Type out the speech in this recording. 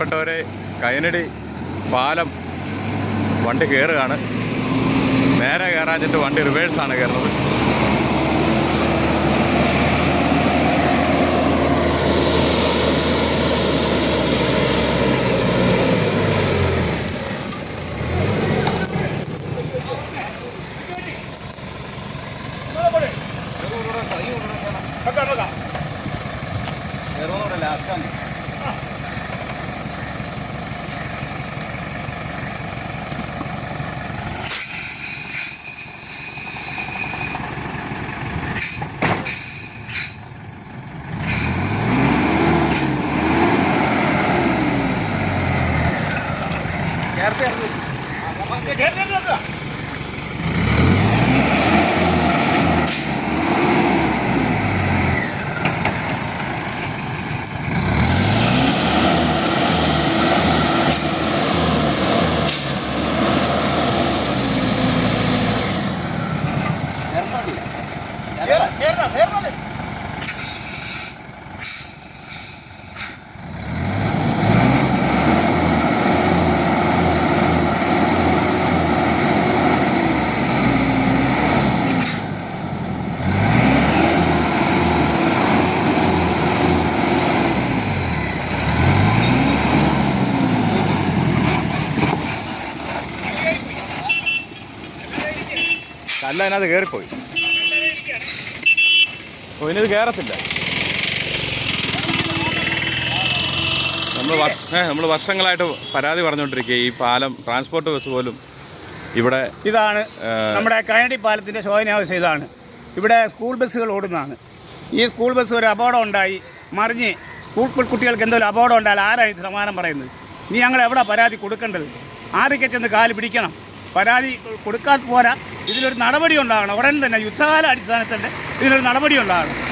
പ്രിയപ്പെട്ടവരെ കൈനടി പാലം വണ്ടി കയറുകയാണ് നേരെ കയറാഞ്ഞിട്ട് വണ്ടി റിവേഴ്സാണ് കയറുന്നത് Cierra, cierra, cierra. കല്ല് അതിനകത്ത് കയറിപ്പോയി ഇനി ഇത് കയറത്തില്ല നമ്മൾ നമ്മൾ വർഷങ്ങളായിട്ട് പരാതി പറഞ്ഞുകൊണ്ടിരിക്കുക ഈ പാലം ട്രാൻസ്പോർട്ട് ബസ് പോലും ഇവിടെ ഇതാണ് നമ്മുടെ കൈനടി പാലത്തിന്റെ ശോഭനാവശ്യം ഇതാണ്. ഇവിടെ സ്കൂൾ ബസ്സുകൾ ഓടുന്നതാണ്. ഈ സ്കൂൾ ബസ് ഒരു അപകടം ഉണ്ടായി. മറിഞ്ഞ് സ്കൂൾ കുട്ടികൾക്ക് എന്തോ അപകടം ഉണ്ടായാൽ ആരാണ് ഇത് സമാനം പറയുന്നത്? നീ ഞങ്ങൾ എവിടെ പരാതി കൊടുക്കേണ്ടത്? ആരൊക്കെ ചെന്ന് കാൽ പിടിക്കണം. പരാതി കൊടുക്കാൻ പോരാ. ഇതിലൊരു നടപടി ഉണ്ടാകണം. ഉടൻ തന്നെ യുദ്ധകാല അടിസ്ഥാനത്തിൽ ഇതിനൊരു നടപടി ഉണ്ടാകണം.